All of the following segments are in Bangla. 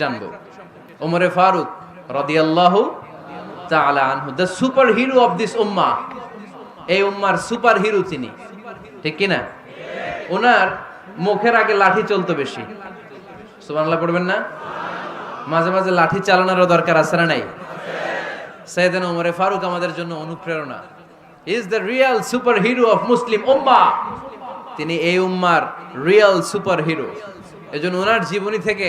জানব। ওমরে ফারুক রাদিয়াল্লাহু তাআলা আনহু the super hero of this উম্মাহ এই উম্মার সুপার হিরো তিনি। ঠিক কি না ওনার মুখের আগে লাঠি চলতো বেশি। সুবহানাল্লাহ পড়বেন না? মাঝে মাঝে লাঠি চালানোরও দরকার আছে না নাই? সাইয়েদানা ওমরে ফারুক আমাদের জন্য অনুপ্রেরণা। Is the real superhero of Muslim উম্মাহ তিনি এই উম্মার রিয়েল সুপার হিরো এজন্য ওনার জীবনী থেকে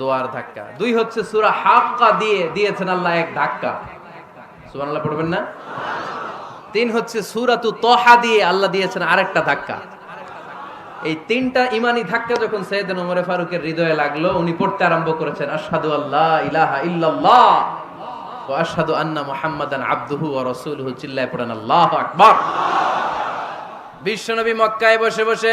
দোয়ার ধাক্কা। দুই হচ্ছে সূরা হাক্কা দিয়ে দিয়েছেন আল্লাহ এক ধাক্কা। সুবহানাল্লাহ পড়বেন না? তিন হচ্ছে সূরাতু তহা দিয়ে আল্লাহ দিয়েছেন আরেকটা ধাক্কা। এই তিনটা ইমানি ধাক্কা যখন সৈয়দ ওমরে ফারুকের হৃদয়ে লাগল, উনি পড়তে আরম্ভ করেছেন, আশহাদু আল্লাহ ইলাহা ইল্লাল্লাহ ওয়া আশহাদু আন্না মুহাম্মাদান আবদুহু ওয়া রাসূলুহু চিল্লায় পড়েন, আল্লাহু আকবার। বিশ্বনবী মক্কায় বসে বসে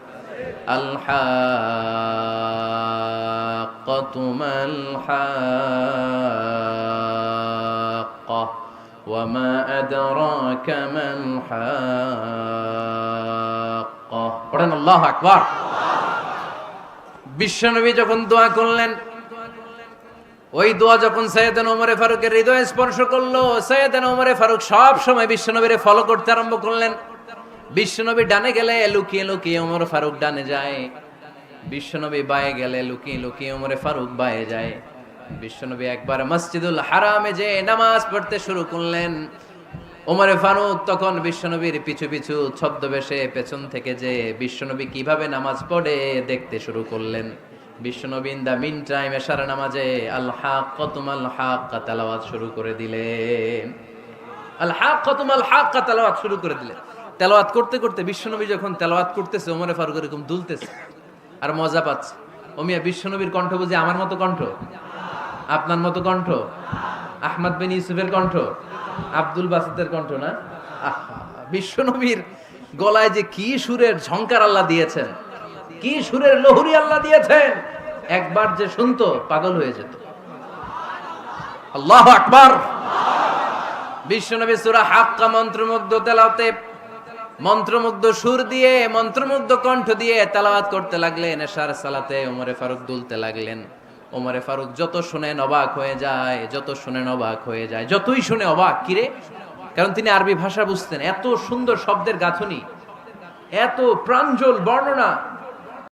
আল হাক্কাতু মাল হাক্কা وما أدراك ما الحاقة পড়েন আল্লাহু আকবার বিশ্বনবী যখন দোয়া করলেন ওই দোয়া যখন সৈয়দান ওমরে ফারুকের হৃদয়ে স্পর্শ করলো সৈয়দান ওমরে ফারুক সব সময় বিশ্বনবীরে ফলো করতে আরম্ভ করলেন বিশ্বনবী ডানে গেলে লুকিয়ে লুকিয়ে ওমর ফারুক ডানে যায়। বিশ্বনবী বায়ে গেলে লুকিয়ে লুকিয়ে ওমরে ফারুক বায়ে যায়। বিশ্বনবী একবার মসজিদুল হারামে যে নামাজ পড়তে শুরু করলেন, ওমরে ফারুক তখন বিশ্বনবীর পিছু পিছু ছদ্মবেশে পেছন থেকে যে বিশ্বনবী কীভাবে নামাজ পড়ে দেখতে শুরু করলেন। বিশ্বনবী ইন দা মিন টাইম এশার নামাজে আল হাক কতুম আল হাক তেলাওয়াত শুরু করে দিলেন। আল হাক কতুম আল হাক তেলাওয়াত শুরু করে দিলেন। তেলাওয়াত করতে করতে বিশ্বনবী যখন তেলাওয়াত করতেছে, ওমরে ফারুক এরকম দুলতেছে আর মজা পাচ্ছে। ওমিয়া বিশ্বনবীর কণ্ঠ বুঝে আমার মতো কণ্ঠ? আপনার মতো কণ্ঠ? আহমদ বিন ইউসুফের কণ্ঠ? আব্দুল বাসিদের কণ্ঠ না? বিশ্বনবীর গলায় যে কি সুরের ঝংকার আল্লাহ দিয়েছেন, কি সুরের লহুরি আল্লাহ দিয়েছেন, একবার যে শুনতো, পাগল হয়ে যেত। আল্লাহ আকবার। বিশ্বনবী সুরা হাক্কা মন্ত্রমুগ্ধ তেলাওতে মন্ত্রমুগ্ধ সুর দিয়ে, মন্ত্রমুগ্ধ কণ্ঠ দিয়ে তালাবাদ করতে লাগলেন, এশার সালাতে ওমরে ফারুক দুলতে লাগলেন। ওমরে ফারুক যত শুনেন অবাক হয়ে যায়, যত শুনেন অবাক হয়ে যায়, যতই শুনে অবাক কিরে কারণ তিনি আরবি ভাষা বুঝতেন। এত সুন্দর শব্দের গাঁথনি, এত প্রাঞ্জল বর্ণনা